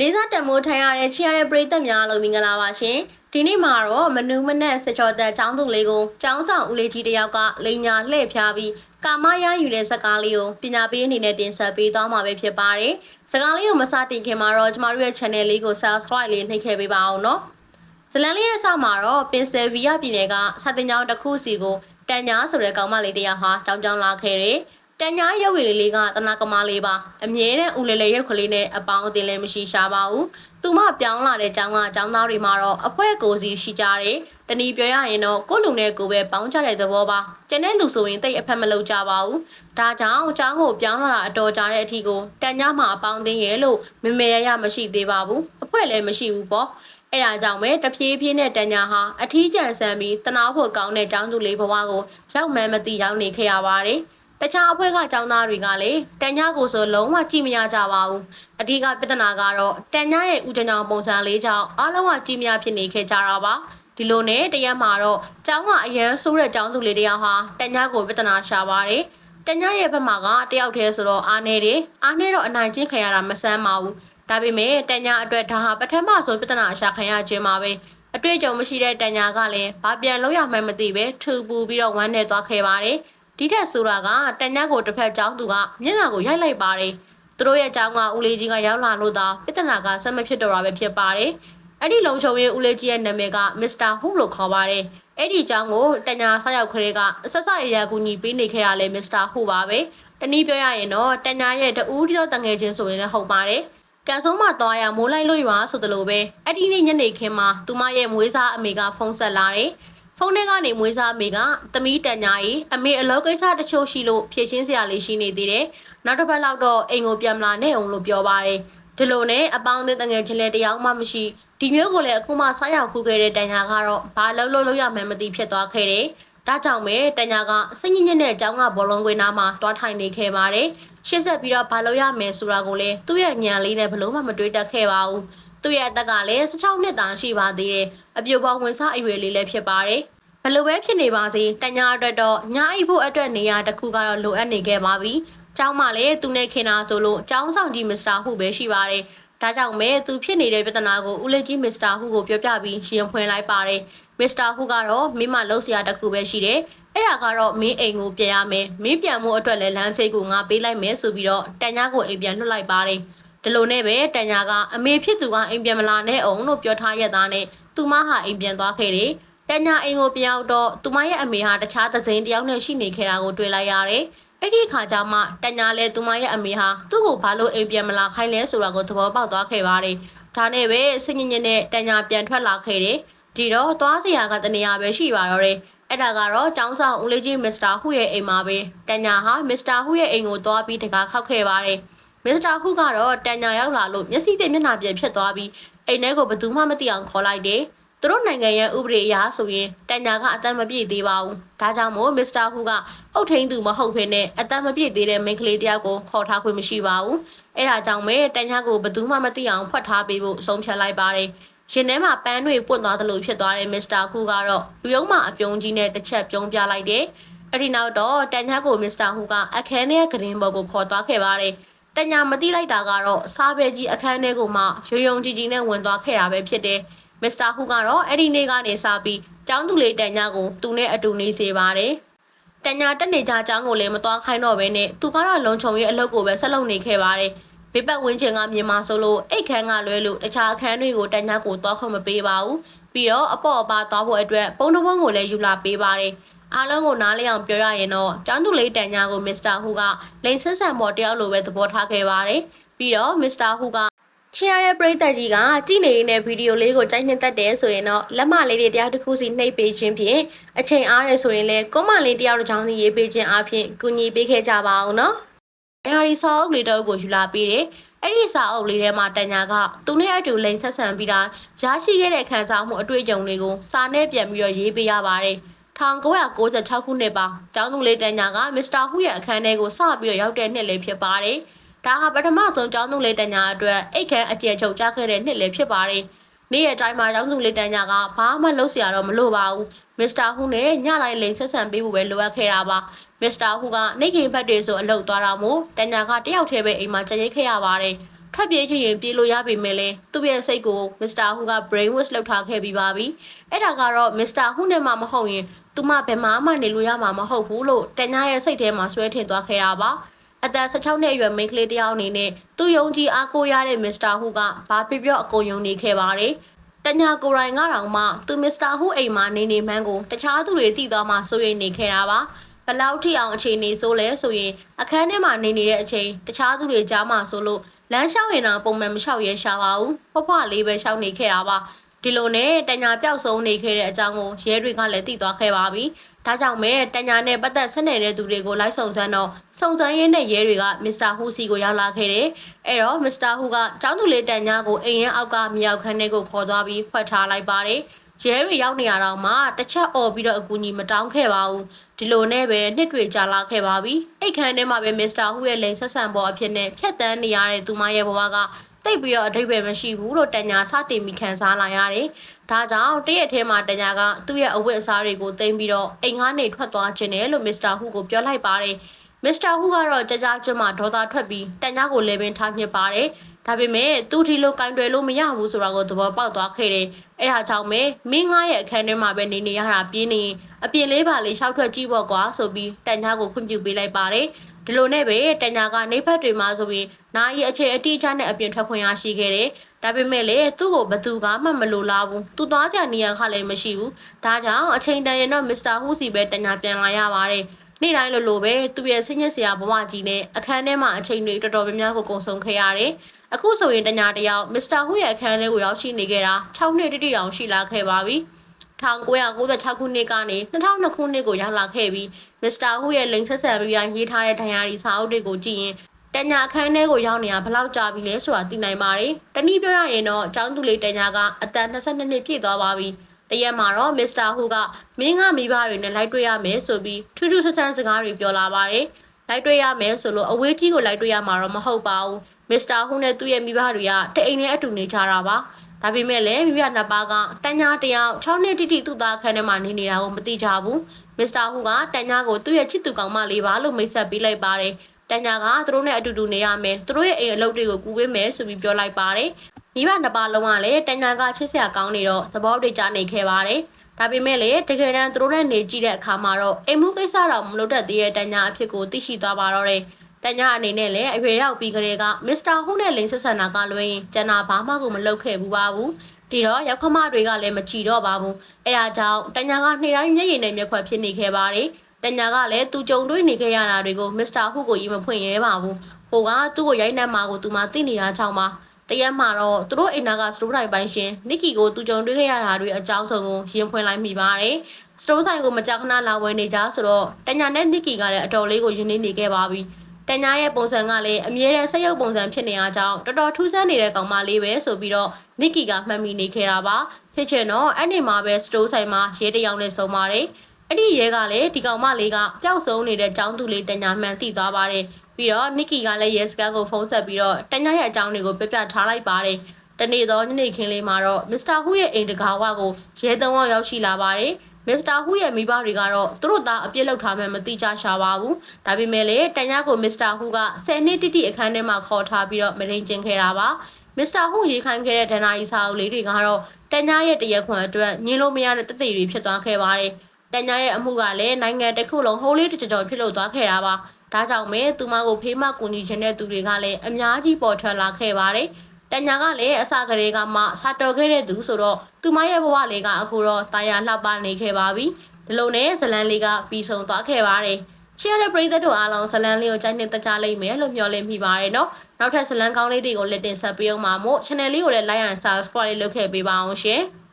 လေးစားတံမိုးထိုင်ရတဲ့ချီရတဲ့ပရိသတ်များအားလုံးမင်္ဂလာပါရှင်ဒီနေ့မှာတော့မနူးမနက်စချော်သက်ចောင်းသူလေးကိုចောင်းဆောင်ဦးလေးကြီးတယောက်ကလိန်ညာလှည့်ဖျားပြီးကာမရယူတဲ့ဇာတ်ကားလေးကိုပညာပေးအနေနဲ့တင်ဆက်ပေးသွားမှာပဲဖြစ်ပါတယ်ဇာတ်ကားလေးကိုမစတင်ခင်မှာတော့ကျမတို့ရဲ့ channel လေးကို subscribe လေးနှိပ်ခဲ့ပေးပါအောင်နော်ဇလန်လေးရဲ့အစမှာတော့ပင်ဆယ်ဗီယာပြည်နယ်ကစာတင်ကျောင်းတစ်ခုစီကိုတန်ညာဆိုတဲ့ကောင်မလေးတစ်ယောက်ဟာတောင်းတောင်းလာခဲ့တယ် တန်ညာရုပ်ရည်လေးကတနာကမာလေးပါအမြဲတမ်းဦးလေးလေးရုပ်ကလေးနဲ့အပေါင်းအသင်းလည်းမရှိရှာပါဘူးသူမပြောင်းလာတဲ့ကျောင်းကကျောင်းသားတွေမှာတော့အဖွဲကိုစီရှိကြတယ်တနည်းပြောရရင်တော့ကိုယ့်လူနဲ့ကိုယ်ပဲပေါင်းကြတဲ့သဘောပါကျန်တဲ့လူဆိုရင်တိတ်အဖက်မလုပ်ကြပါဘူးဒါကြောင့်ကျောင်းကိုပြောင်းလာတာအတော်ကြာတဲ့အထိကိုတန်ညာမှာအပေါင်းအသင်းရဲ့လို့မမေရရမရှိသေးပါဘူးအဖွဲလည်းမရှိဘူးပေါ့အဲ့ဒါကြောင့်ပဲတဖြည်းဖြည်းနဲ့တန်ညာဟာအထီးကျန်ဆန်ပြီးတနာဖို့ကောင်းတဲ့ကျောင်းသူလေးဘဝကိုရောက်မှန်းမသိရောက်နေခဲ့ရပါတယ်။ တခြားအဖွဲ့ကကျောင်းသားတွေကလည်းတန်ညာကိုဆိုလုံးဝကြည့်မရကြပါဘူး။အဓိကပြဿနာကတော့တန်ညာရဲ့ဥဒဏောင်ပုံစံလေးကြောင့်အားလုံးကကြည့်မရဖြစ်နေခဲ့ကြတာပါ။ဒီလိုနဲ့တရက်မှာတော့ကျောင်းကအရန်ဆိုးတဲ့ကျောင်းသူလေးတယောက်ဟာတန်ညာကိုပြဿနာရှာပါတယ်။တန်ညာရဲ့ဘက်မှာကတယောက်တည်းဆိုတော့အားနေတယ်။အားနေတော့အနိုင်ကျင့်ခံရတာမဆန်းပါဘူး။ဒါပေမဲ့တန်ညာအတွက်ဒါဟာပထမဆုံးပြဿနာရှာခံရခြင်းပါပဲ။အတွေ့အကြုံမရှိတဲ့တန်ညာကလည်းဘာပြန်လုပ်ရမှန်းမသိပဲထူပူပြီးတော့ဝမ်းနေသွားခဲ့ပါတယ်။ ဒီထက်ဆိုတာကတန်ညာကိုတစ်ဖက်ကျောင်းသူကမျက်နှာကိုရိုက်လိုက်ပါတယ်။သူတို့ရဲ့ကျောင်းကဦးလေးကြီးကရောက်လာလို့သာပြဿနာကဆက်မဖြစ်တော့တာပဲဖြစ်ပါတယ်။အဲ့ဒီလုံချုံရဲ့ဦးလေးကြီးရဲ့နာမည်ကမစ္စတာဟူလို့ခေါ်ပါတယ်။အဲ့ဒီကျောင်းကိုတညာဆောက်ရောက်ခရဲကအဆက်ဆက်ရရကူညီပေးနေခဲ့ရလဲမစ္စတာဟူပါပဲ။တနည်းပြောရရင်တော့တညာရဲ့တူးတောတငယ်ချင်းဆိုရင်လည်းဟုတ်ပါတယ်။ကန်ဆုံးမသွားရမိုးလိုက်လို့ရွာဆိုသလိုပဲအဲ့ဒီနေ့ညနေခင်းမှာသူမရဲ့မွေးစားအမေကဖုန်းဆက်လာတယ်။ ဖုန်းထဲကနေမွေးစားအမေကသမီးတန်ညာကြီးအမေအလုပ်ကိစ္စတချို့ရှိလို့ဖြည့်ရှင်းစရာလေးရှိနေသေးတယ်။နောက်တစ်ပတ်လောက်တော့အိမ်ကိုပြန်မလာနဲ့အောင်လို့ပြောပါတယ်။ဒီလိုနဲ့အပေါင်းအသင်းတငယ်ချင်းလည်းတယောက်မှမရှိဒီမျိုးကိုလည်းအခုမှစားရောက်ခုခဲ့တဲ့တန်ညာကတော့ဘာလုံးလုံးလုံးရမှန်းမသိဖြစ်သွားခဲ့တယ်။ဒါကြောင့်ပဲတညာကစိတ်ညစ်ညစ်နဲ့အကြောင်းကဘောလုံးကွင်းနားမှာတွားထိုင်နေခဲ့ပါတယ်။ရှေ့ဆက်ပြီးတော့ဘာလို့ရမယ်ဆိုတာကိုလည်းသူ့ရဲ့ညံလေးနဲ့ဘလို့မှမတွေးတတ်ခဲ့ပါဘူး။ သူ့ရဲ့အသက်ကလည်း16နှစ်သားရှိပါသေးတယ်။အပြိုပေါဝင်စားအရွယ်လေးလည်းဖြစ်ပါတယ်။ဘလို့ပဲဖြစ်နေပါစေတညာအတွက်တော့ညာအိပ်ဖို့အတွက်နေရာတစ်ခုကတော့လိုအပ်နေခဲ့ပါပြီ။ကျောင်းမှလည်းသူနဲ့ခင်တာဆိုလို့ကျောင်းဆောင်ကြီးမစ္စတာဟုပဲရှိပါတယ်။ဒါကြောင့်မဲသူဖြစ်နေတဲ့ပြဿနာကိုဦးလေးကြီးမစ္စတာဟုကိုပြောပြပြီးရှင်ဖွင့်လိုက်ပါတယ်။မစ္စတာဟုကတော့မင်းမလှုပ်ရှားတစ်ခုပဲရှိတယ်။အဲ့ဒါကတော့မင်းအိမ်ကိုပြန်ရမယ်။မင်းပြန်မှုအတွက်လည်းလမ်းစိတ်ကိုငါပေးလိုက်မယ်ဆိုပြီးတော့တန်ညာကိုအိမ်ပြန်လွှတ်လိုက်ပါတယ်။ ဒီလိုနဲ့ပဲတန်ညာကအမေဖြစ်သူကအိမ်ပြန်မလာနဲ့အောင်လို့ပြောထားရတဲ့နဲ့သူမဟာအိမ်ပြန်သွားခဲ့တယ်။တန်ညာအိမ်ကိုပြန်ရောက်တော့သူမရဲ့အမေဟာတခြားသစိမ်းတယောက်နဲ့ရှိနေခဲ့တာကိုတွေ့လိုက်ရတယ်။အဲ့ဒီအခါကျမှတညာလဲသူမရဲ့အမေဟာသူ့ကိုဘာလို့အိမ်ပြန်မလာခိုင်းလဲဆိုတာကိုသဘောပေါက်သွားခဲ့ပါတယ်။ဒါနဲ့ပဲစိတ်ညစ်ညစ်နဲ့တညာပြန်ထွက်လာခဲ့တယ်။ဒီတော့သွားစရာကတနေရာပဲရှိပါတော့တယ်။အဲ့ဒါကတော့ចောင်းဆောင်ဦးလေးကြီးမစ္စတာဟူရဲ့အိမ်မှာပဲတညာဟာမစ္စတာဟူရဲ့အိမ်ကိုသွားပြီးတကားခောက်ခဲ့ပါတယ်။ မစ္စတာဟူကတော့တညာရောက်လာလို့မျက်စိပြက်မျက်နှာပြက်ဖြစ်သွားပြီးအိမ်ထဲကိုဘယ်သူမှမသိအောင်ခေါ်လိုက်တယ်။သူတို့နိုင်ငံရဲ့ဥပဒေအရဆိုရင်တညာကအသက်မပြည့်သေးပါဘူး။ဒါကြောင့်မို့မစ္စတာဟူကအုတ်ထိန်သူမဟုတ်ဖ ೇನೆ အသက်မပြည့်သေးတဲ့မိန်းကလေးတယောက်ကိုခေါ်ထားခွင့်မရှိပါဘူး။အဲ့ဒါကြောင့်ပဲတညာကိုဘယ်သူမှမသိအောင်ဖွက်ထားပေးဖို့ဆုံးဖြတ်လိုက်ပါတယ်။ရှင်ထဲမှာပန်းတွေပွင့်သွားသလိုဖြစ်သွားတဲ့မစ္စတာဟူကတော့လူယုံမှအပြုံးကြီးနဲ့တစ်ချက်ပြုံးပြလိုက်တယ်။အဲ့ဒီနောက်တော့တညာကိုမစ္စတာဟူကအခန်းထဲကဂရင်ဘော်ကိုခေါ်သွားခဲ့ပါတယ်။ တညာမသိလိုက်တာကတော့စားပဲကြီးအခန်းထဲကိုမှရုံရုံကြည်ကြည်နဲ့ဝင်သွားခဲ့တာပဲဖြစ်တယ်။မစ္စတာဟူကတော့အဲ့ဒီနေ့ကနေစပြီးကျောင်းသူလေးတန်ညာကိုသူနဲ့အတူနေစေပါတယ်။တညာတက်နေကြကျောင်းကိုလည်းမသွားခိုင်းတော့ဘဲနဲ့သူကတော့လုံခြုံရေးအလုပ်ကိုပဲဆက်လုပ်နေခဲ့ပါတယ်။ဘေးပတ်ဝန်းကျင်ကမြင်မှာဆိုလို့အိတ်ခန်းကလွဲလို့တခြားအခန်းတွေကိုတညာကိုသွားခွင့်မပေးပါဘူး။ပြီးတော့အပေါ့အပါသွားဖို့အတွက်ပုံတစ်ပုံးကိုလည်းယူလာပေးပါတယ်။ အားလုံးကိုနားလည်အောင်ပြောရရင်တော့ကျောင်းသူလေးတန်ညာကိုမစ္စတာဟူကလိန်ဆက်ဆံပေါ်တယောက်လိုပဲသဘောထားခဲ့ပါတယ်။ပြီးတော့မစ္စတာဟူကချင်ရတဲ့ပရိသတ်ကြီးကကြည့်နေရတဲ့ဗီဒီယိုလေးကိုကြိုက်နှစ်သက်တယ်ဆိုရင်တော့လက်မလေးတွေတရားတစ်ခုစီနှိပ်ပေးခြင်းဖြင့်အချိန်အားရဆိုရင်လည်းကွန်မလေးတယောက်တစ်ချောင်းစီရေးပေးခြင်းအပြင်ကူညီပေးခဲ့ကြပါအောင်နော်။အဲဒီစာအုပ်လေးတော့ကိုယူလာပေးတယ်။အဲ့ဒီစာအုပ်လေးထဲမှာတညာကသူနဲ့အတူလိန်ဆက်ဆံပြီးတာရရှိခဲ့တဲ့ခံစားမှုအတွေ့အကြုံတွေကိုစာနဲ့ပြန်ပြီးတော့ရေးပေးရပါတယ်။ 1996ခုနှစ်ပါကျောင်းသူလေးတညာကမစ္စတာဟူရဲ့အခန်းထဲကိုစပြီးတော့ရောက်တဲ့နှစ်လေးဖြစ်ပါတယ်။ဒါဟာပထမဆုံးကျောင်းသူလေးတညာအတွက်အိတ်ခမ်းအကျယ်ချုပ်ကြားခဲ့တဲ့နှစ်လေးဖြစ်ပါတယ်။နေ့ရက်တိုင်းမှာကျောင်းသူလေးတညာကဘာမှလုပ်စရာတော့မလိုပါဘူး။မစ္စတာဟူနဲ့ညလိုက်လိန်ဆက်ဆံပေးဖို့ပဲလိုအပ်ခဲ့တာပါ။မစ္စတာဟူကနေခင်ဘက်တွေဆိုအလုပ်သွားတာမို့တညာကတယောက်တည်းပဲအိမ်မှာကြက်ရိတ်ခဲ့ရပါတယ်။ ထွက်ပြေးချင်ရင်ပြေးလို့ရပေမဲ့လည်းသူ့ရဲ့စိတ်ကိုမစ္စတာဟူက brain wash လုပ်ထားခဲ့ပြီးပါပြီအဲ့ဒါကတော့မစ္စတာဟူနဲ့မှမဟုတ်ရင်သူမဘယ်မှမှနေလို့ရမှာမဟုတ်ဘူးလို့တညာရဲ့စိတ်ထဲမှာဆွဲထင်သွားခဲ့တာပါအသက်16နှစ်အရွယ်မိန်းကလေးတစ်ယောက်အနေနဲ့သူ့ယုံကြည်အားကိုးရတဲ့မစ္စတာဟူကဘာပြပြော့အကုန်ယုံနေခဲ့ပါတယ်တညာကိုယ်တိုင်ကတောင်မှသူမစ္စတာဟူအိမ်မှာနေနေမှန်းကိုတခြားသူတွေသိသွားမှစိုးရိမ်နေခဲ့တာပါဘလောက်ထိအောင်အခြေအနေဆိုးလဲဆိုရင်အခန်းထဲမှာနေနေတဲ့အချိန်တခြားသူတွေကြားမှာဆိုလို့ လမ်းလျှောက်ရင်တော့ပုံမှန်မလျှောက်ရဲရှာပါဘူးဖွားဖွားလေးပဲလျှောက်နေခဲ့တာပါဒီလိုနဲ့တညာပျောက်ဆုံးနေခဲ့တဲ့အကြောင်းကိုရဲတွေကလည်းသိသွားခဲ့ပါပြီဒါကြောင့်မဲတညာနဲ့ပတ်သက်ဆက်နေတဲ့သူတွေကိုလိုက်စုံစမ်းတော့စုံစမ်းရင်းနဲ့ရဲတွေကမစ္စတာဟူစီကိုရောက်လာခဲ့တယ်အဲ့တော့မစ္စတာဟူကကျောင်းသူလေးတညာကိုအိမ်ရဲ့အောက်ကမြောက်ခန်းထဲကိုခေါ်သွားပြီးဖွက်ထားလိုက်ပါတယ် ရဲတွေရောက်နေရတော့မှတစ်ချက်អော်ပြီးတော့အကူကြီးမတောင်းခဲ့ပါဘူးဒီလိုနဲ့ပဲနှစ်တွေကြာလာခဲ့ပါပြီအိတ်ခမ်းထဲမှာပဲမစ္စတာဟူရဲ့လိန်ဆက်ဆံပေါ်အဖြစ်နဲ့ဖြတ်တန်းနေရတဲ့သူမရဲ့ဘဝကတိတ်ပြီးတော့အဓိပ္ပာယ်မရှိဘူးလို့တညာစတင်ပြီးခံစားလာရတယ်ဒါကြောင့်တရက်ထဲမှာတညာကသူ့ရဲ့အဝတ်အစားတွေကိုတင်ပြီးတော့အိမ်ကနေထွက်သွားခြင်းတယ်လို့မစ္စတာဟူကိုပြောလိုက်ပါတယ်မစ္စတာဟူကတော့ကြကြကျွတ်မှဒေါသထွက်ပြီးတညာကိုလည်းပင်ထားညစ်ပါတယ် ဒါပေမဲ့သူထီလိုကင်တွယ်လို့မရဘူးဆိုတာကိုသဘောပေါက်သွားခဲ့တယ်။အဲဒါကြောင့်ပဲမင်းငါရဲ့အခန်းထဲမှာပဲနေနေရတာပြင်းနေအပြင်လေးပါလေးရှောက်ထွက်ကြည့်ပေါ့ကွာဆိုပြီးတန်ညာကိုခွင့်ပြုပေးလိုက်ပါတယ်။ဒီလိုနဲ့ပဲတန်ညာကနေဖက်တွေမှာဆိုပြီးနာရီအချိန်အတိအကျနဲ့အပြင်ထွက်ခွင့်ရရှိခဲ့တယ်။ဒါပေမဲ့လည်းသူ့ကိုဘသူကမှမလိုလားဘူး။သူသွားကြနေရခလည်းမရှိဘူး။ဒါကြောင့်အချိန်တန်ရင်တော့မစ္စတာဟူစီပဲတန်ညာပြန်လာရပါတယ်။ နေ့တိုင်းလိုလိုပဲသူ့ရဲ့ဆင်းရဲစရာဘဝကြီးနဲ့အခန်းထဲမှာအချိန်တွေတော်တော်များများကိုကုန်ဆုံးခဲ့ရတယ်။အခုဆိုရင်တညာတယောက်မစ္စတာဟူရဲ့အခန်းထဲကိုရောက်ရှိနေခဲ့တာ6နှစ်တိတိအောင်ရှိလာခဲ့ပါပြီ။1996ခုနှစ်ကနေ2002ခုနှစ်ကိုရောက်လာခဲ့ပြီးမစ္စတာဟူရဲ့လိန်ဆက်ဆံပြီးရေးထားတဲ့ဒဏ်ရာရီစာအုပ်တွေကိုကြည့်ရင်တညာအခန်းထဲကိုရောက်နေတာဘယ်လောက်ကြာပြီလဲဆိုတာသိနိုင်ပါတယ်။တနည်းပြောရရင်တော့အကြောင်းသူလေးတညာကအသက်22နှစ်ပြည့်သွားပါပြီ။ တရက်မှာတော့မစ္စတာဟူကမင်းကမိဘတွေနဲ့လိုက်တွေ့ရမယ်ဆိုပြီးထူးထူးဆန်းဆန်းစကားတွေပြောလာပါတယ်။လိုက်တွေ့ရမယ်ဆိုလို့အဝေးကြီးကိုလိုက်တွေ့ရမှာတော့မဟုတ်ပါဘူး။မစ္စတာဟူနဲ့သူ့ရဲ့မိဘတွေကတအိမ်နဲ့အတူနေကြတာပါ။ဒါပေမဲ့လည်းမိဘနှစ်ပါးကတညာတယောက်6နှစ်တိတိသူ့သားခန်းထဲမှာနေနေတာကိုမသိကြဘူး။မစ္စတာဟူကတညာကိုသူ့ရဲ့ချစ်သူကောင်မလေးပါလို့မိတ်ဆက်ပေးလိုက်ပါတယ်။တညာကသူတို့နဲ့အတူတူနေရမယ်။သူတို့ရဲ့အိမ်အလုပ်တွေကိုကူပေးမယ်ဆိုပြီးပြောလိုက်ပါတယ်။ မိဘနှစ်ပါးလုံးကလည်းတညာကချစ်စရာကောင်းနေတော့သဘောတူကြနေခဲ့ပါတယ်။ဒါပေမဲ့လည်းတကယ်တမ်းသူတို့နဲ့နေကြည့်တဲ့အခါမှာတော့အိမ်မှုကိစ္စတော့မလုပ်တတ်သေးတဲ့တညာအဖြစ်ကိုသိရှိသွားပါတော့တယ်။တညာအနေနဲ့လည်းအရွယ်ရောက်ပြီးကလေးကမစ္စတာဟူနဲ့လိန်ဆက်ဆန်တာကလွှဲရင်ကျန်တာဘာမှကိုမလုပ်ခဲ့ဘူးပါဘူး။ဒီတော့ရောက်ခမတွေကလည်းမကြည်တော့ပါဘူး။အဲဒါကြောင့်တညာကနေ့တိုင်းမျက်ရည်နဲ့မျက်ခွက်ဖြစ်နေခဲ့ပါတယ်။တညာကလည်းသူကြုံတွေ့နေခဲ့ရတာတွေကိုမစ္စတာဟူကိုရင်မဖွင့်ရဲပါဘူး။ဟိုကသူ့ကိုရိုက်နှက်မှာကိုသူမှသိနေတာကြောင့်ပါ။ တရက်မှာတော့သူတို့အိမ်နာကစတိုးတိုင်းပိုင်းရှင်နစ်ကီကိုသူကြုံတွေ့ခဲ့ရတာတွေအကြောင်းစုံကိုရင်ဖွင့်လိုက်မိပါတယ်။စတိုးဆိုင်ကိုမကြာခဏလာဝယ်နေကြဆိုတော့တညာနဲ့နစ်ကီကလည်းအတော်လေးကိုယဉ်နေနေခဲ့ပါပြီ။တညာရဲ့ပုံစံကလည်းအမြဲတမ်းစက်ရုပ်ပုံစံဖြစ်နေအားကြောင့်တော်တော်ထူးဆန်းနေတဲ့ကောင်မလေးပဲဆိုပြီးတော့နစ်ကီကမှတ်မိနေခဲ့တာပါ။ဖြစ်ချင်တော့အဲ့ဒီမှာပဲစတိုးဆိုင်မှာရဲတယောက်နဲ့ဆုံပါတယ်။အဲ့ဒီရဲကလည်းဒီကောင်မလေးကပျောက်ဆုံးနေတဲ့ចောင်းသူလေးတညာမှန်သိသွားပါတယ်။ ပြီးတော့နစ်ကီကလည်းရဲစကန်ကိုဖုန်းဆက်ပြီးတော့တညာရဲ့အကြောင်းတွေကိုပြပြထားလိုက်ပါတယ်။တနေ့သောညနေခင်းလေးမှာတော့မစ္စတာဟူရဲ့အိမ်တကာဝကိုရဲသုံးယောက်ရောက်ရှိလာပါတယ်။မစ္စတာဟူရဲ့မိဘတွေကတော့သူတို့သားအပြစ်လောက်ထားမှမတိကျရှာပါဘူး။ဒါပေမဲ့လည်းတညာကိုမစ္စတာဟူက10နှစ်တိတိအခန်းထဲမှာခေါ်ထားပြီးတော့မရင်ကျင်ခဲ့တာပါ။မစ္စတာဟူရေးခိုင်းခဲ့တဲ့ဒဏ္ဍာရီစာအုပ်လေးတွေကတော့တညာရဲ့တရက်ခွန်အတွက်ညင်လို့မရတဲ့တသက်တွေဖြစ်သွားခဲ့ပါတယ်။တညာရဲ့အမှုကလည်းနိုင်ငံတစ်ခုလုံးဟိုးလေးတစ်ကြော်ဖြစ်လို့သွားခဲ့တာပါ။ ဒါကြောင့်မဲသူမကိုဖေးမကူညီခြင်းတဲ့သူတွေကလည်းအများကြီးပေါ်ထွက်လာခဲ့ပါတယ်။တညာကလည်းအစကလေးကမှစာတော်ခဲ့တဲ့သူဆိုတော့သူမရဲ့ဘဝလေးကအခုတော့တာယာလှပနေခဲ့ပါပြီ။ဒီလိုနဲ့ဇလန်လေးကပြီးဆုံးသွားခဲ့ပါတယ်။ချီရတဲ့ပရိသတ်တို့အားလုံးဇလန်လေးကိုကြိုက်နှစ်သက်ကြလိမ့်မယ်လို့မျှော်လင့်မိပါတယ်နော်။နောက်ထပ်ဇလန်ကောင်းလေးတွေကိုလက်တင်ဆက်ပေးအောင်ပါမို့ channel လေးကိုလည်း like and subscribe လုပ်ခဲ့ပေးပါအောင်ရှင်။